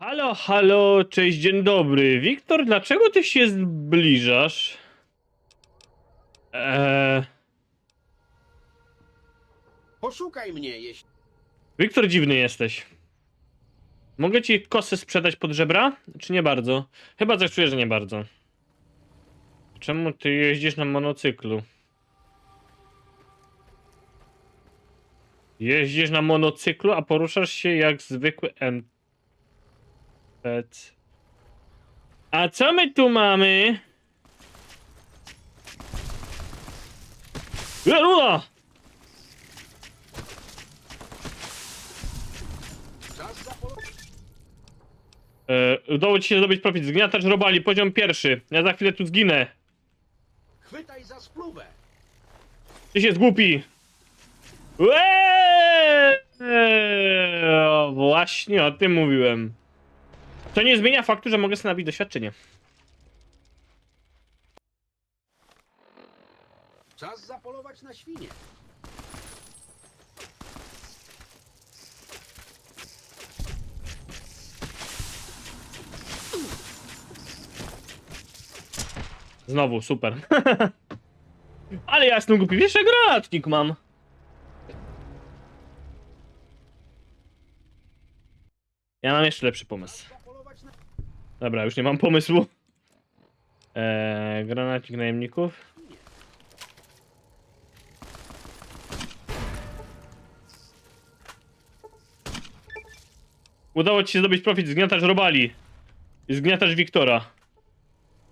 Halo, halo, cześć, dzień dobry. Wiktor, dlaczego ty się zbliżasz? Eee, Poszukaj mnie, jeśli... Wiktor, dziwny jesteś. Mogę ci kosę sprzedać pod żebra? Czy nie bardzo? Chyba coś czuję, że nie bardzo. Czemu ty jeździsz na monocyklu? Jeździsz na monocyklu, a poruszasz się jak zwykły NPC. A co my tu mamy? Ruda! Czas zapolować. E, udało ci się zdobyć profit. Zgniatacz robali, poziom pierwszy. Ja za chwilę tu zginę. Chwytaj za spluwę. Ty się zgłupi. Eee! Właśnie o tym mówiłem. To nie zmienia faktu, że mogę sobie nabić doświadczenie. Czas zapolować na świnie. Znowu, super. Ale ja jestem głupi. Wiesz, że granatnik mam. Ja mam jeszcze lepszy pomysł. Dobra, już nie mam pomysłu. Eee, granatnik najemników. Udało ci się zdobyć profit, zgniatacz robali. I zgniatacz Wiktora.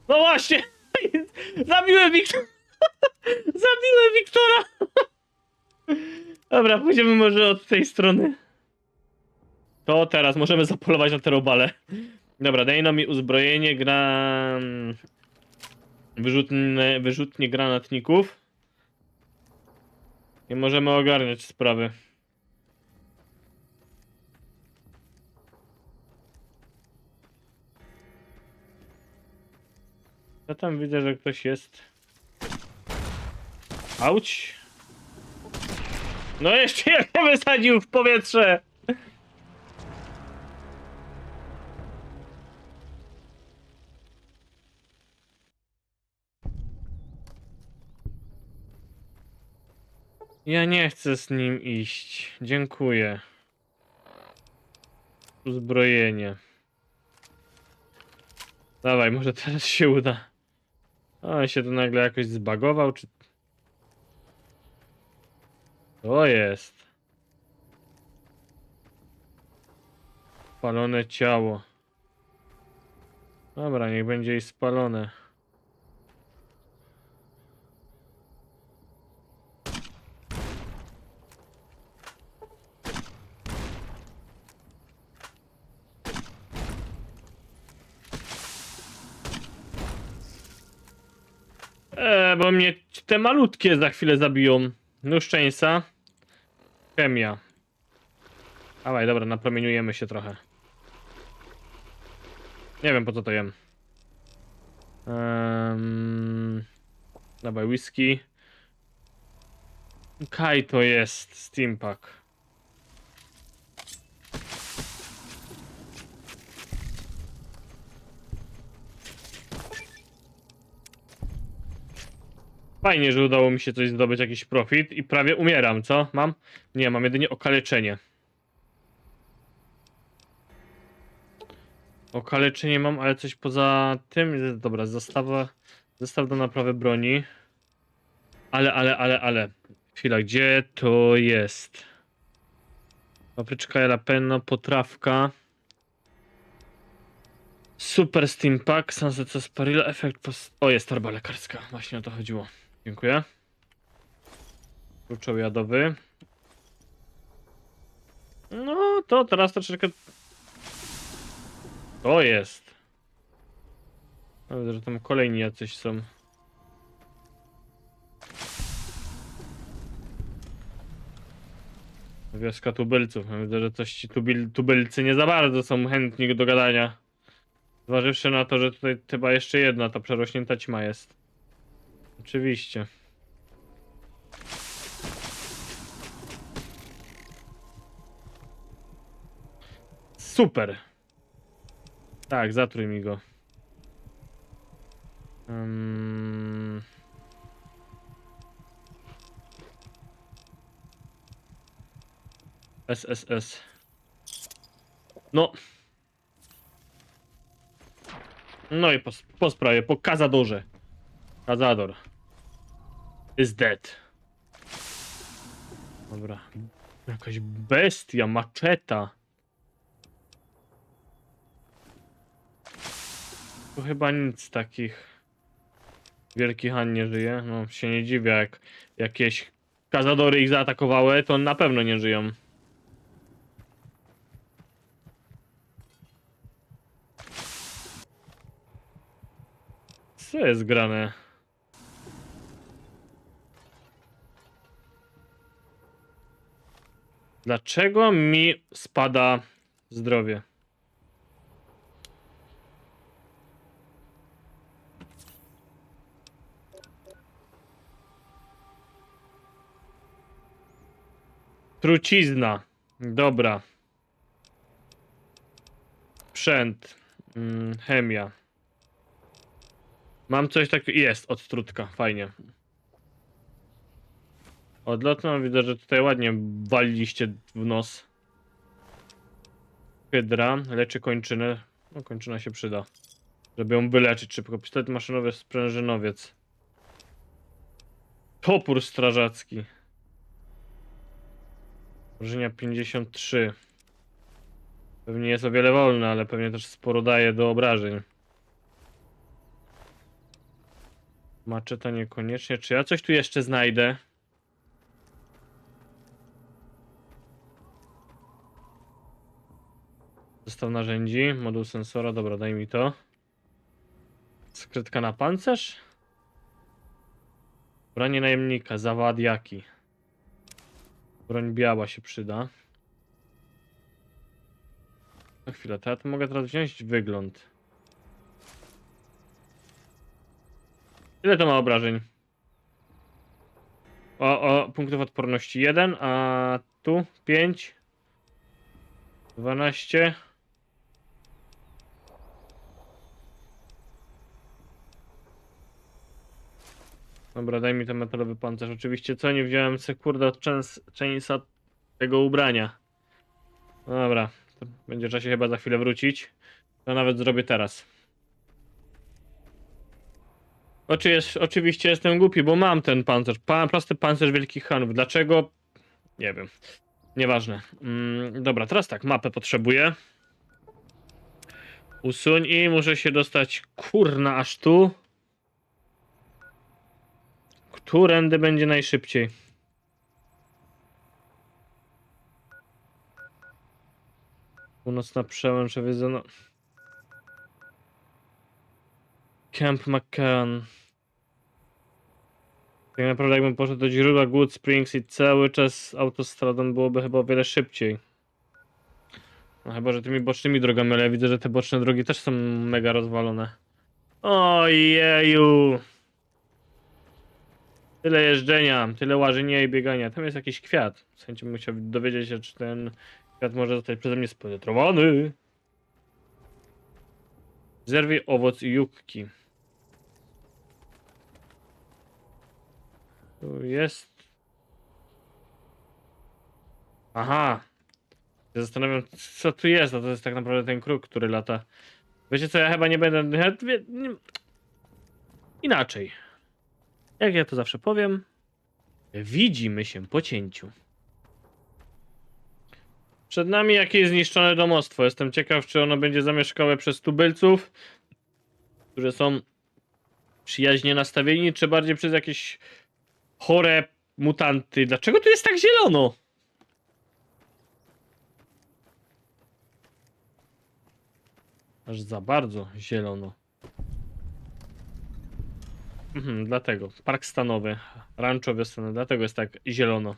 No właśnie! Zabiłem Wiktora! Zabiłem Wiktora! Dobra, pójdziemy może od tej strony. To teraz możemy zapolować na te robale. Dobra, dajno mi uzbrojenie, gra... Wyrzutne, wyrzutnie granatników. I możemy ogarniać sprawy. Ja tam widzę, że ktoś jest. Auć. No jeszcze jak wysadził w powietrze! Ja nie chcę z nim iść. Dziękuję. Uzbrojenie. Dawaj, może teraz się uda. O, się to nagle jakoś zbagował, czy... To jest. Spalone ciało. Dobra, niech będzie i spalone. E, bo mnie te malutkie za chwilę zabiją. Nuszczeńca. Chemia. Dawaj, dobra, napromieniujemy się trochę. Nie wiem po co to jem. Um, dawaj, whisky. Kaj to jest Steampack. Fajnie, że udało mi się coś zdobyć, jakiś profit i prawie umieram, co? Mam? Nie, mam jedynie okaleczenie. Okaleczenie mam, ale coś poza tym. Dobra, zestawa, zestaw do naprawy broni. Ale, ale, ale, ale. Chwila, gdzie to jest? Papryczka jalapeno, potrawka. Super Steam Pack, Sunset Sarsaparilla, efekt. O, jest torba lekarska, właśnie o to chodziło. Dziękuję. Kluczoł jadowy. No, to teraz troszeczkę... To jest. Widzę, że tam kolejni jacyś są. Wioska tubylców. Widzę, że coś ci tubil, tubylcy nie za bardzo są chętni do gadania. Zważywszy na to, że tutaj chyba jeszcze jedna ta przerośnięta ćma jest. Oczywiście. Super. Tak, zatrój mi go. Um... SSS. No. No i po, po sprawie, po Kazadorze. Kazador. Is dead. Dobra. Jakaś bestia, maczeta. Tu chyba nic takich. Wielki Han nie żyje. No się nie dziwię, jak jakieś kazadory ich zaatakowały, to na pewno nie żyją. Co jest grane? Dlaczego mi spada zdrowie? Trucizna. Dobra. Sprzęt. Mm, chemia. Mam coś takiego. Jest, odtrutka. Fajnie. Odlotną widzę, że tutaj ładnie waliliście w nos. Hydra leczy kończynę. No, kończyna się przyda. Żeby ją wyleczyć szybko. Pistolet maszynowy, sprężynowiec. Topór strażacki. Wrażenia 53. Pewnie jest o wiele wolny, ale pewnie też sporo daje do obrażeń. Maczeta niekoniecznie. Czy ja coś tu jeszcze znajdę? Zestaw narzędzi, moduł sensora, dobra, daj mi to. Skrytka na pancerz? Branie najemnika, zawadiaki. Broń biała się przyda. Na chwilę, to ja to mogę teraz wziąć wygląd. Ile to ma obrażeń? O, o, punktów odporności 1, a tu 5. 12. Dobra, daj mi ten metalowy pancerz. Oczywiście co, nie wziąłem se kurde od częsa tego ubrania. No Dobra, to będzie czasie chyba za chwilę wrócić. To nawet zrobię teraz. Oczy jest, oczywiście jestem głupi, bo mam ten pancerz. Pa, prosty pancerz wielkich Hanów. Dlaczego? Nie wiem. Nieważne. Mm, dobra, teraz tak, mapę potrzebuję. Usuń i muszę się dostać kurna aż tu. Którędy będzie najszybciej? Północna przełęcz, wyzona. Camp McCann. Tak naprawdę jakbym poszedł do źródła Good Springs i cały czas autostradą byłoby chyba o wiele szybciej. No chyba, że tymi bocznymi drogami, ale ja widzę, że te boczne drogi też są mega rozwalone. Ojeju! Tyle jeżdżenia, tyle łażenia i biegania. Tam jest jakiś kwiat. W sensie bym musiał dowiedzieć się, czy ten kwiat może zostać przeze mnie spenetrowany. Zerwij owoc jukki. Tu jest. Aha. Ja zastanawiam, co tu jest, a to jest tak naprawdę ten kruk, który lata. Wiecie co, ja chyba nie będę... Inaczej. Jak ja to zawsze powiem, widzimy się po cięciu. Przed nami jakieś zniszczone domostwo. Jestem ciekaw, czy ono będzie zamieszkałe przez tubylców, którzy są przyjaźnie nastawieni, czy bardziej przez jakieś chore mutanty. Dlaczego tu jest tak zielono? Aż za bardzo zielono. Mhm, dlatego. Park stanowy, rancho wiosenne, dlatego jest tak zielono.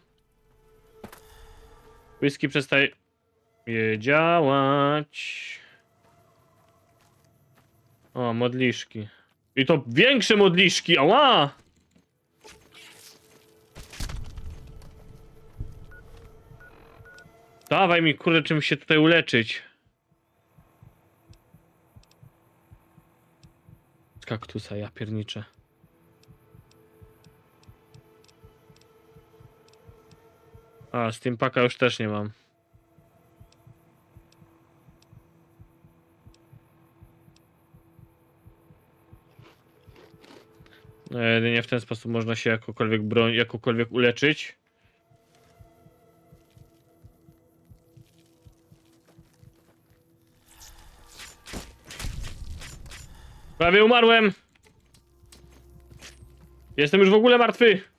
Whisky przestaje działać. O, modliszki. I to większe modliszki, ała! Dawaj mi, kurde, czym się tutaj uleczyć. kaktusa, ja pierniczę. A, Steampaka już też nie mam. No, Jedynie w ten sposób można się jakokolwiek broń, jakokolwiek uleczyć. Prawie umarłem! Jestem już w ogóle martwy!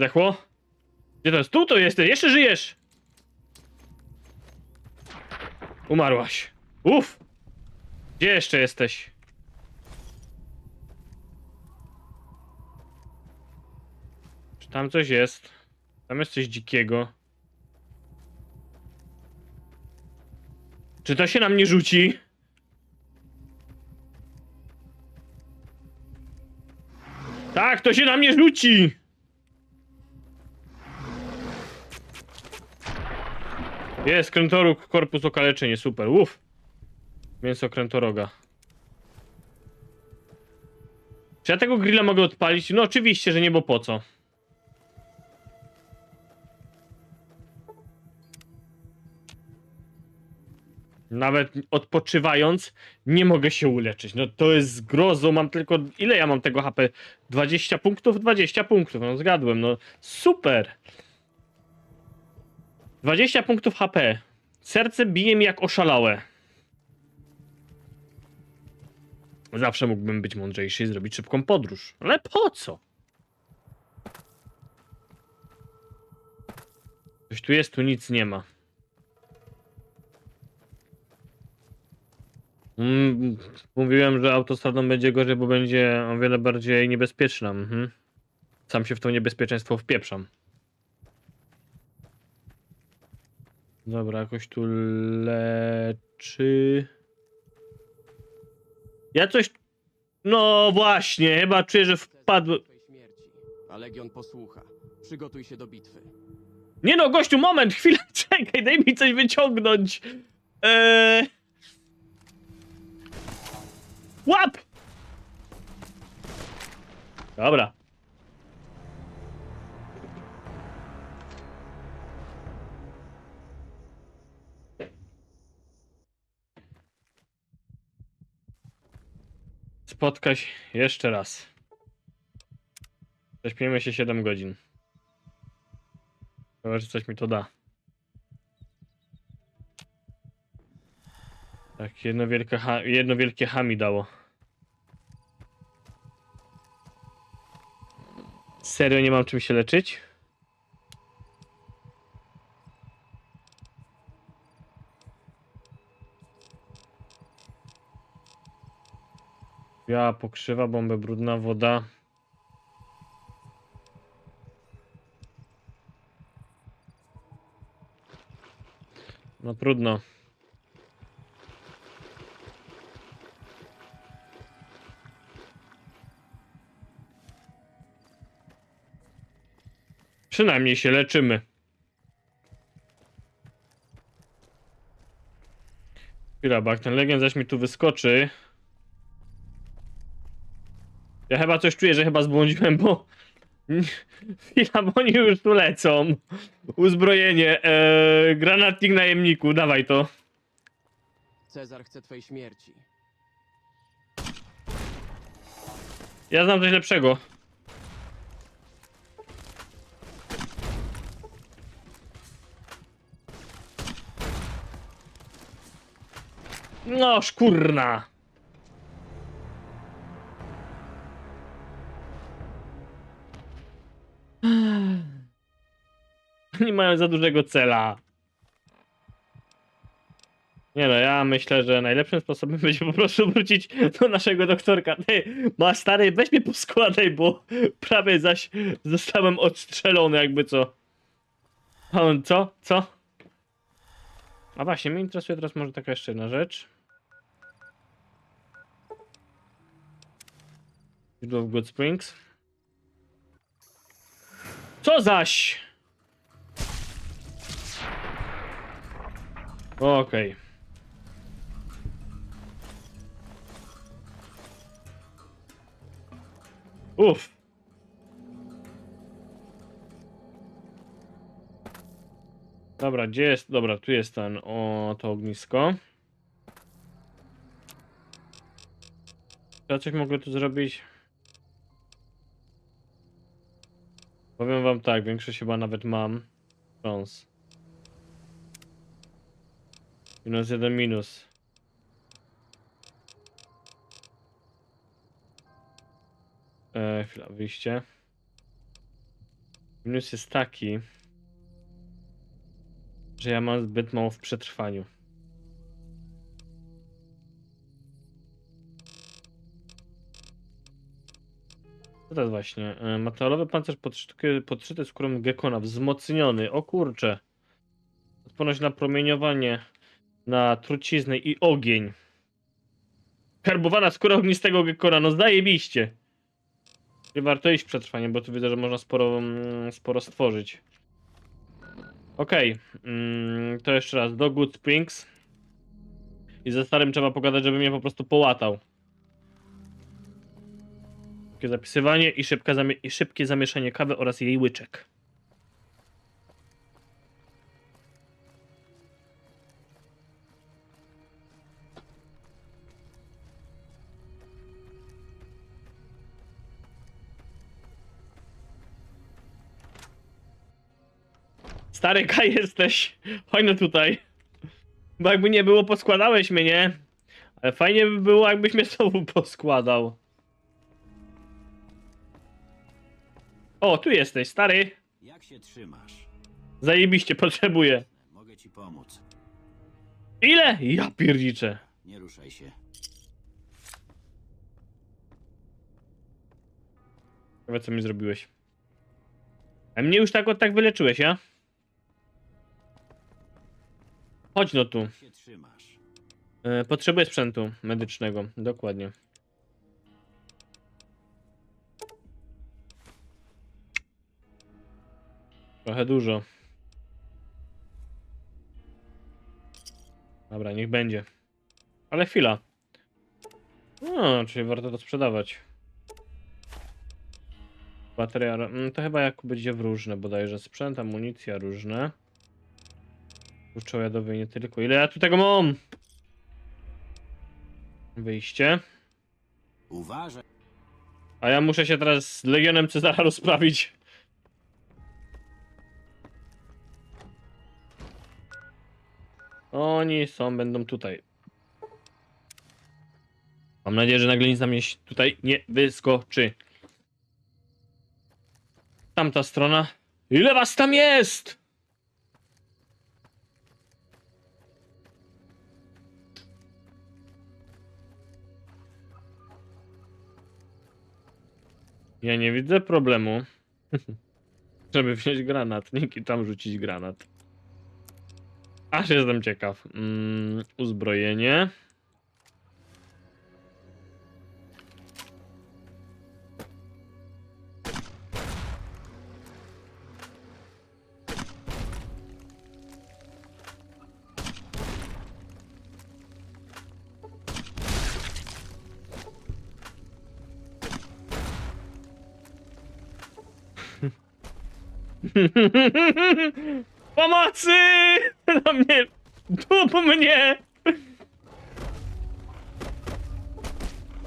Zdechło? Gdzie to jest? Tu to jesteś! Jeszcze żyjesz! Umarłaś. Uf! Gdzie jeszcze jesteś? Czy tam coś jest? Tam jest coś dzikiego. Czy to się na mnie rzuci? Tak, to się na mnie rzuci! Jest, krętoruk, korpus okaleczenie, super, uff. Mięso krętoroga. Czy ja tego grilla mogę odpalić? No oczywiście, że nie, bo po co? Nawet odpoczywając nie mogę się uleczyć. No to jest zgrozą, mam tylko... Ile ja mam tego HP? 20 punktów? 20 punktów, no zgadłem, no super. 20 punktów HP. Serce bije mi jak oszalałe. Zawsze mógłbym być mądrzejszy i zrobić szybką podróż. Ale po co? Coś tu jest, tu nic nie ma. Mm, mówiłem, że autostradą będzie gorzej, bo będzie o wiele bardziej niebezpieczna. Mhm. Sam się w to niebezpieczeństwo wpieprzam. Dobra, jakoś tu leczy. Ja coś. No właśnie, chyba czuję, że wpadł. A Legion posłucha. Przygotuj się do bitwy. Nie no, gościu, moment, chwilę, czekaj, daj mi coś wyciągnąć. Eee... Łap! Dobra. Spotkać jeszcze raz. Prześpimy się 7 godzin. Że coś mi to da. Tak, jedno wielkie, jedno wielkie ha mi dało. Serio nie mam czym się leczyć? Ja pokrzywa, bombę brudna, woda. No trudno. Przynajmniej się leczymy. Chwila, bo jak ten legend zaś mi tu wyskoczy. Ja chyba coś czuję, że chyba zbłądziłem, bo... Chwila, bo oni już tu lecą. Uzbrojenie. Eee, granatnik najemniku, dawaj to. Cezar chce twej śmierci. Ja znam coś lepszego. No, szkurna. Nie mają za dużego cela. Nie no, ja myślę, że najlepszym sposobem będzie po prostu wrócić do naszego doktorka. Ty, ma stary, weź mnie poskładaj, bo prawie zaś zostałem odstrzelony, jakby co. A on co? Co? A właśnie, mnie interesuje teraz może taka jeszcze jedna rzecz. Źródło w Good Springs. Co zaś? Okej. Uff. Dobra, gdzie jest? Dobra, tu jest ten, o, to ognisko. Ja coś mogę tu zrobić? Powiem wam tak, większość chyba nawet mam. Szans. Minus jeden minus. E, chwila, wyjście. Minus jest taki, że ja mam zbyt mało w przetrwaniu. Co to jest właśnie? E, Metalowy pancerz podszyty, podszyty skórą gekona, wzmocniony. O kurcze. Odporność na promieniowanie, na truciznę i ogień. Karbowana skóra ognistego gekona, no zajebiście. Nie warto iść przetrwanie, bo tu widzę, że można sporo, mm, sporo stworzyć. Okej, mm, to jeszcze raz, do Good Springs. I ze starym trzeba pogadać, żeby mnie po prostu połatał. Szybkie zapisywanie i, szybka zamie- i szybkie zamieszanie kawy oraz jej łyczek. Stary Kaj jesteś. No tutaj. Bo jakby nie było, poskładałeś mnie, nie? Ale fajnie by było, jakbyś mnie znowu poskładał. O, tu jesteś, stary. Jak się trzymasz? Zajebiście, potrzebuję. Mogę ci pomóc. Ile? Ja pierdziczę. Nie ruszaj się. Ciekawe, co mi zrobiłeś. A mnie już tak od tak wyleczyłeś, ja? Chodź no tu. Jak się trzymasz? E, potrzebuję sprzętu medycznego, dokładnie. Trochę dużo. Dobra, niech będzie. Ale chwila. No, czyli warto to sprzedawać. Bateria. mm, To chyba jak będzie w różne bodajże. Sprzęt, amunicja różne. Tłuszczoładowy nie tylko. Ile ja tu tego mam? Wyjście. Uważaj. A ja muszę się teraz z Legionem Cezara rozprawić. Oni są, będą tutaj. Mam nadzieję, że nagle nic nam nie, tutaj nie wyskoczy. Tamta strona. Ile was tam jest? Ja nie widzę problemu, żeby wziąć granatnik i tam rzucić granat. Aż jestem ciekaw. Mm, uzbrojenie. Pomocy! Na mnie! Tup mnie!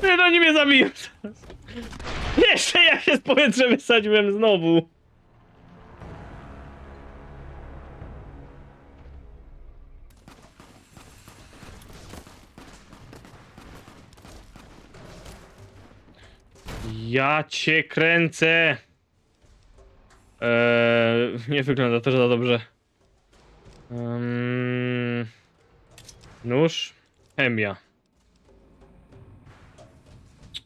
Nie, no nie mnie zabiją teraz. Jeszcze ja się z powietrza wysadziłem znowu. Ja cię kręcę. Eee, nie wygląda to za dobrze. Um, nóż. Chemia.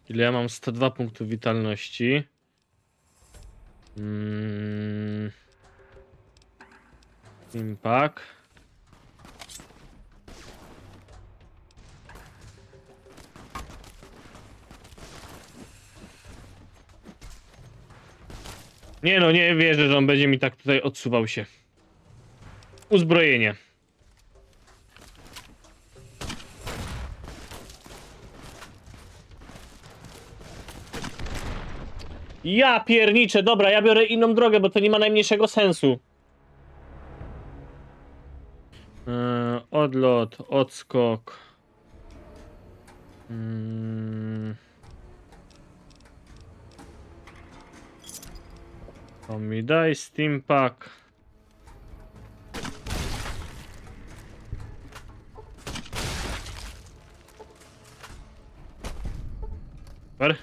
Ile ja mam? 102 punktów witalności. Mm. Impact. Nie no, nie wierzę, że on będzie mi tak tutaj odsuwał się. Uzbrojenie. Ja pierniczę, dobra, ja biorę inną drogę, bo to nie ma najmniejszego sensu. Yy, odlot, odskok. Yy. To mi daj. Super.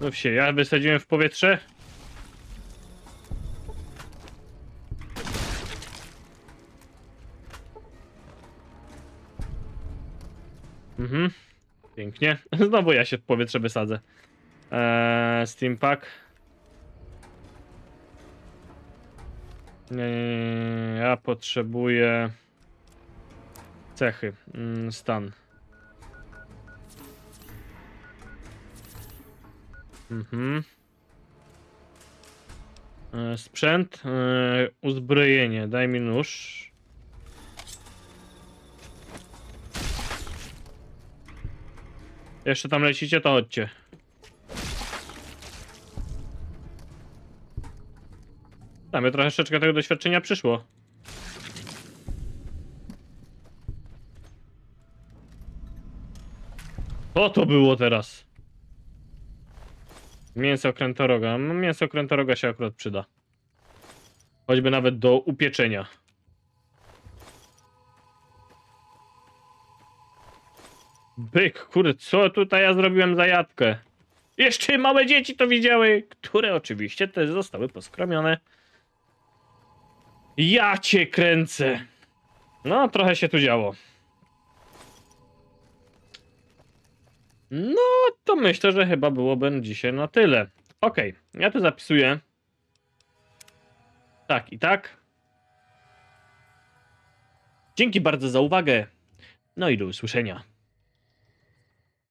No się, ja wysadziłem w powietrze. Mhm. Pięknie. Znowu ja się w powietrze wysadzę. Eee, Steam Pack. Nie, nie, nie, nie, ja potrzebuję cechy. Mm, stan. Mhm. E, Sprzęt, e, uzbrojenie, daj mi nóż. Jeszcze tam lecicie, to chodźcie. Tam mi troszeczkę tego doświadczenia przyszło. Co to było teraz? Mięso krętoroga. No, mięso krętoroga się akurat przyda. Choćby nawet do upieczenia. Byk, kurde, co tutaj ja zrobiłem za jadkę? Jeszcze małe dzieci to widziały, które oczywiście też zostały poskromione. Ja cię kręcę. No, trochę się tu działo. No, to myślę, że chyba byłoby dzisiaj na tyle. Okej, ja tu zapisuję. Tak i tak. Dzięki bardzo za uwagę. No i do usłyszenia.